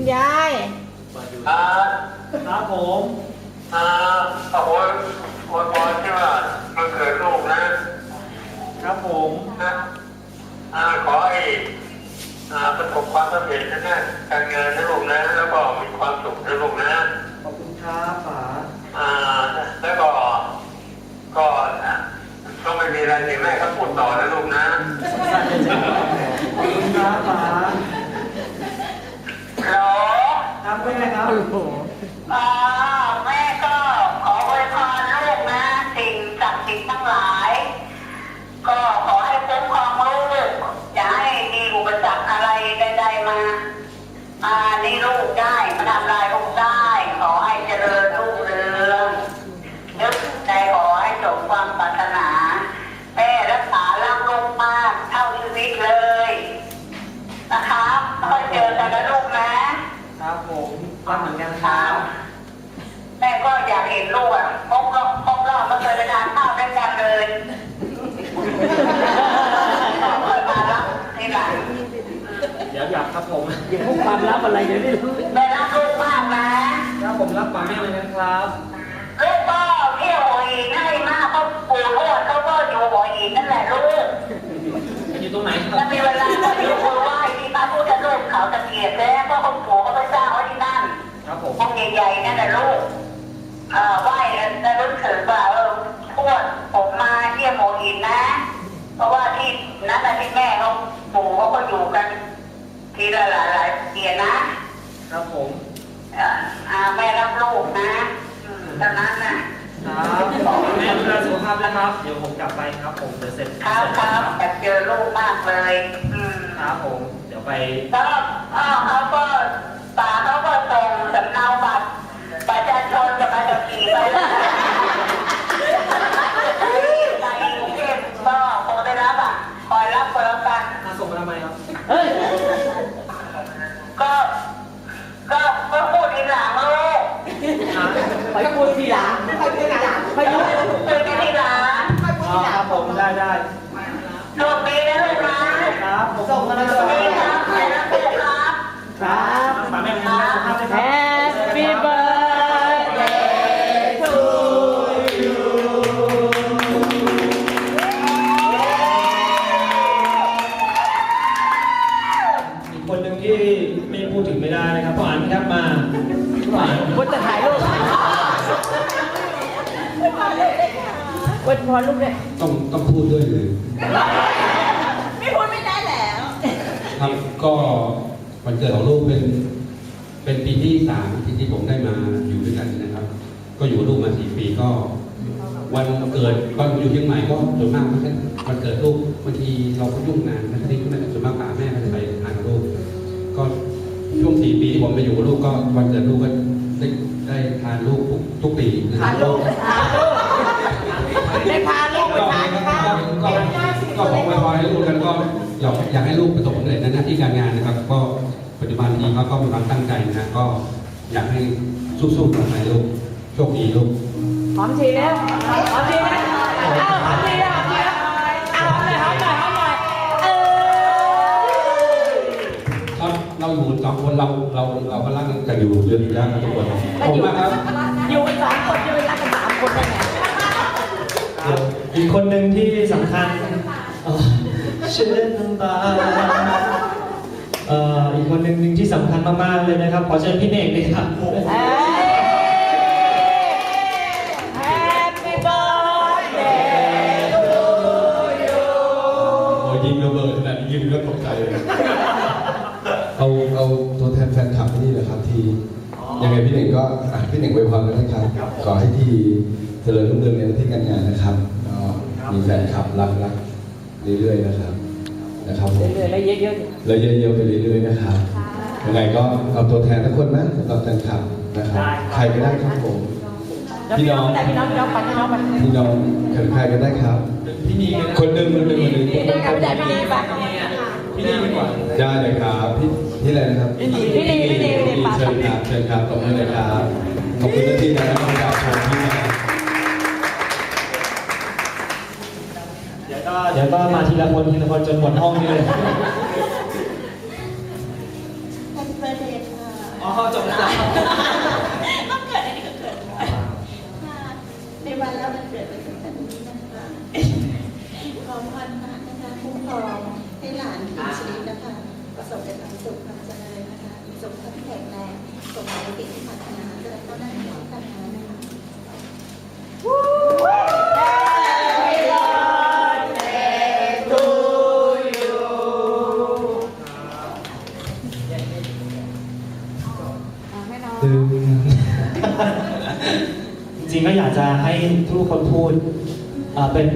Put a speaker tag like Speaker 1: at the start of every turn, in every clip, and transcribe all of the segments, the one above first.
Speaker 1: คุณยาย
Speaker 2: อ่า
Speaker 3: ครับผม
Speaker 2: อ่าโอ้โหโอ้ยพรที่ว่ามันเกิดลูกนะครับ
Speaker 3: ผม
Speaker 2: นะอ่าขอให้อ่าประสบความสำเร็จนะการงานนะลูกนะ แล้วก็มีความสุขนะลูกนะ
Speaker 3: ขอบคุณครับป๋า
Speaker 2: อ่า แล้วก็ ก็อะก็ไม่มีอะไรเดี๋ยวแม่ก็พูดต่อนะลูกนะ
Speaker 3: สั้นๆเลยจ้ะขอบคุณครับป๋า
Speaker 2: ฮัลโหล
Speaker 3: ครับแม่ครับ
Speaker 1: โอ้โห
Speaker 2: อ่าแม่ก็ขออวยพรลูกนะ สิ่งศักดิ์สิทธิ์ทั้งหลาย ก็ขอให้คุ้มครองลูกอย่าให้มีอุปสรรคอะไรใดๆมาอ่านี่ลูก
Speaker 3: ผมรักเหมือนกันค
Speaker 2: ค
Speaker 3: รั
Speaker 2: รั
Speaker 3: บบ
Speaker 2: แม่ก็อยากเห็นลูกอะครบรอบครบรอบไม่เคยไปทานข้าวด้วยกันเลยเคยมารับที่หลัง
Speaker 3: เดี๋ยวอยากครับผมอย่าพูดความลับอะไรเดี๋ยวไม่รู้
Speaker 2: แม่รักลูกมากนะครับ
Speaker 3: ผมรักป๋าแม่เหมือนกันครับ
Speaker 2: ลูกก็เที่ยวหัวหินให้มากเขาปู่ทวดเขาก็อยู่หัวหินนั่นแหละลูก
Speaker 3: อยู่ตรงไหนครั
Speaker 2: ถ้า
Speaker 3: บ
Speaker 2: มีเวลาก็อยู่บนไหว้ที่พระพุทธรูปเขาตะเกียบแล้วก็คุณปู่เขาไปสร้างไว้ที่นั่น
Speaker 3: ครับผม
Speaker 2: องค์ใหญ่ๆนั่นแหละลูกเอ่อไหว้แล้วรู้สึกว่าเออทวดผมมาเที่ยวโมหินนะ เพราะว่าที่นั้นน่ะที่แม่เขาปู่เขาก็อยู่กัน ทีละหลายหลายๆเกียรนะครับ
Speaker 3: ผม
Speaker 2: เอ่ออ่าแม่รับลูกนะอืมตอนนั้นน่ะ
Speaker 3: ครับแม่ดูแลสุขภาพนะครับ เดี๋ยวผมกลับไปครับผมเดี๋ยวเสร็จ
Speaker 2: ครับครับอยากเจอลูกมากเลย อืม
Speaker 3: ครับผมเดี๋ยวไป
Speaker 2: แล้วพ่อเขาก็ป๋าเขาก็ส่งสำเนาบัตร ประชาชนกับใบขับขี่ไปในกรุงเทพก็คงได้รับอะคอยรับก็แล้วกัน
Speaker 3: มาส่งมาทำไมครับ
Speaker 1: เฮ้ย
Speaker 2: ก็ ก็ก็พูดทีหลังลูก
Speaker 1: ไปพูดทีหลังไปพูดทีหลังไปพูดทีหลัง
Speaker 2: พูดทีหลัง
Speaker 1: ไปพูด
Speaker 3: อ๋อครับผมได้ได้
Speaker 2: โชคดีนะลูกนะ ครับ
Speaker 3: ผม
Speaker 1: ส่งมาเลย
Speaker 2: โชครับ ครับ
Speaker 3: ไม่ได้นะครับพ่ออันครับมาพ่ออัน
Speaker 1: วันจะถ่ายรูปวันพรลูกเนี่ย
Speaker 4: ต้องต้องพูดด้วยเลย
Speaker 1: ไม่พูดไม่ได้แล้ว
Speaker 4: ครับก็วันเกิดของลูกเป็น เป็นปีที่สามที่ที่ผมได้มาอยู่ด้วยกันนะครับ ก็อยู่กับลูกมาสี่ปีก็ วันเกิดตอนอยู่เชียงใหม่ก็ส่วนมากมันก็วันเกิดลูกบางทีเราก็ยุ่งงานนะครับที่คุณแม่ส่วนมากป่าแม่ ช่วงสี่ปีที่ผมไปอยู่กับลูกก็วันเกิดลูกก็ได้ได้ทานลูกทุกทุกปีนะค
Speaker 1: พา
Speaker 4: รับ
Speaker 1: ลูกพาลูกได้พาลูกไป
Speaker 4: ก็
Speaker 1: ทานข้าว
Speaker 4: ก็ก็ขอไว้ไว้ลูกกันก็อยากอยากให้ลูกประสบความสำเร็จในหน้าที่การงานนะครับ ก็ปัจจุบันนี้เขาก็มีความตั้งใจนะก็อยากให้สู้ๆต่อไปลูกโชคดีลูก
Speaker 1: หอมทีแล้วหอมทีแล้วอ้าวหอมทีแล้วหอมทีแล้วอ้าว อเรา
Speaker 4: เราอยู่สองคนเราเราเราก็รักกันอยู่เรื่องนี้แล้วทุกคนผมนะครับ
Speaker 1: อยู่กันสามคนจะไปรักกันสามคนได้ไง
Speaker 3: อีกคนหนึ่งที่สำคัญเอ่อเช่นน้ำตาเอ่ออีกคนหนึ่งหนึ่งที่สำคัญมากๆเลยนะครับ ขอเชิญพี่เนกเลยครับ
Speaker 4: นึ่งก็
Speaker 5: อะพี่หนึ่งไวยพรแล้วนะครับ ขอให้ที่เจริญรุ่งเรืองในหน้าที่การงานนะครับก็มีแฟนคลับรักรักเรื่อยๆนะครับนะครับผม
Speaker 1: เรื่อยๆแล้วเยอะๆ
Speaker 5: แล้วเยอะๆไปเรื่อยๆนะครับยังไงก็เอาตัวแทนทุกคนนะสำหรับแฟนคลับนะครับ ใครก็ได้ครับผม
Speaker 1: พี่น้องพี่น้องพี่น้องปันพี่น้องปัน
Speaker 5: พี่น้องใครก็ได้ครับ
Speaker 3: พี่นีกัน
Speaker 5: คนหนึ่งคนหนึ่งคนหนึ่ง
Speaker 1: พี่น้องกับพี่ใหญ่พี่นีปัน
Speaker 3: พี่นีดีก ว่า
Speaker 5: ได้เลยครับพี่พี่อะไรนะครับ
Speaker 1: พี่นีพี่นีพี่นีพี่นีปัน
Speaker 5: เชิญครับเชิญครับขอบคุณเลยครับขอบคุณที่นะครับที่มาชมที่มา
Speaker 3: เดี๋ยวก็เดี๋ยวก็มาทีละคนทีละคนจนหมดห้องนี้เลย
Speaker 1: โเบ
Speaker 6: อร์เดย์ค่ะ
Speaker 1: อ๋อจบแล้ว
Speaker 6: ต้องเกิดอันนี้ก็เกิดค่ะในวันแล้วมันเกิดเป็นแบบนี้นะคะขอพรพระนะคะคุ้มครอง ให้หลานมีชีวิตนะคะ ประสบแต่ความสุขความเจริญนะคะมีสุขภาพแข็งแรงสมหวังในสิ่งที่ปรารถนาจะได้เข้าได้ในที่ปรารถนานะคะ
Speaker 3: ดึงจริงๆก็อยากจะให้ทุกคนพูดอ่าเป็น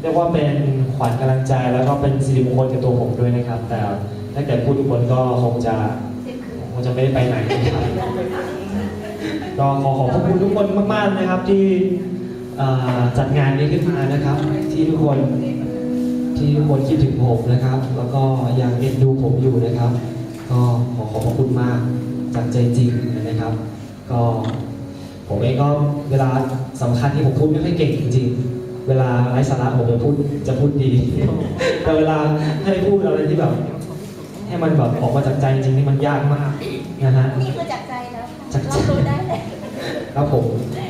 Speaker 3: เรียกว่าเป็นขวัญกำลังใจแล้วก็เป็นสิริมงคลกับตัวผมด้วยนะครับ แต่ถ้าเกิดพูดทุกคนก็คงจะคงจะไม่ได้ไปไหนนะครับก็ขอขอบคุณทุกคนมาก ๆนะครับที่จัดงานนี้ขึ้นมานะครับ ที่ทุกคนที่ทุกคนคิดถึงผมนะครับ แล้วก็ยังเอ็นดูผมอยู่นะครับ ก็ขอขอบพระคุณมากจากใจจริงนะครับ ก็ผมเองก็เวลาสำคัญที่ผมพูดไม่ค่อยเก่งจริงๆ เวลาไร้สาระผมจะพูดจะพูดดี แต่เวลาให้พูดอะไรที่แบบ ให้มันแบบออกมาจากใจจริงๆนี่มันยากมากนะฮะ
Speaker 6: นี่คือจากใจแล้ว
Speaker 3: จา
Speaker 6: ค่ะ
Speaker 3: กใจ
Speaker 6: เราดูได้เลย
Speaker 3: ครับผม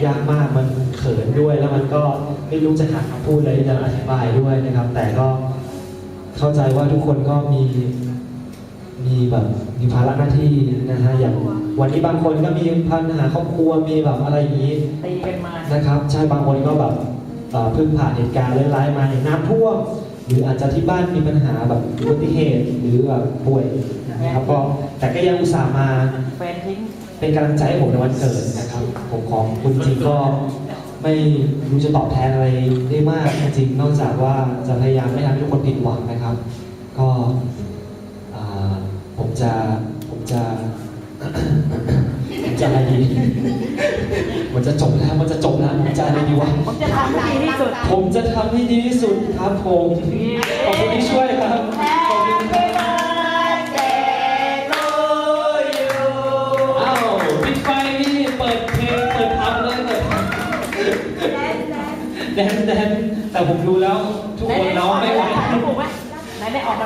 Speaker 3: ยากมากมันเขินด้วยแล้วมันก็ไม่รู้จะหาคำพูดอะไรที่จะอธิบายด้วยนะครับ แต่ก็เข้าใจว่าทุกคนก็มีมีแบบมีภาระหน้าที่นะฮะอย่างวันนี้บางคนก็มีปัญหาครอบครัวมีแบบอะไรอย่างนี้
Speaker 1: ตีกันมา
Speaker 3: นะครับ ใช่บางคนก็แบบ เอ่อเพิ่งผ่านเหตุการณ์ร้ายๆมาอย่างน้ำท่วมหรืออาจจะที่บ้านมีปัญหาแบบอุบัติเหตุหรือแบบป่วยนะครับก็แต่ก็ยังอุตส่าห์มา
Speaker 1: แฟนทิ้ง
Speaker 3: เป็นกำลังใจให้ผมในวันเกิดนะครับ ผมของคุณจริงก็ไม่รู้จะตอบแทนอะไรได้มากจริงๆนอกจากว่าจะพยายามไม่ทำให้ทุกคนผิดหวังนะครับ ก็อ่าผมจะผมจะผมจะอะไรดี มันจะจบแล้วมันจะจบแล้วผมจะอะไรดีวะ
Speaker 1: ผมจะทำให้ดีที่สุด
Speaker 3: ผมจะทำให้ดีที่สุดครับผมขอบคุณที่ช่วยครับขอบคุณครับอ้าวปิดไฟนี่เปิดเพลงเปิดพับเลยเปิดพับแดนแดนแต่ผมดูแล้วทุกคนร้องไม่ไหว
Speaker 1: ถ่ายรูปไหมไหนได้ออกมา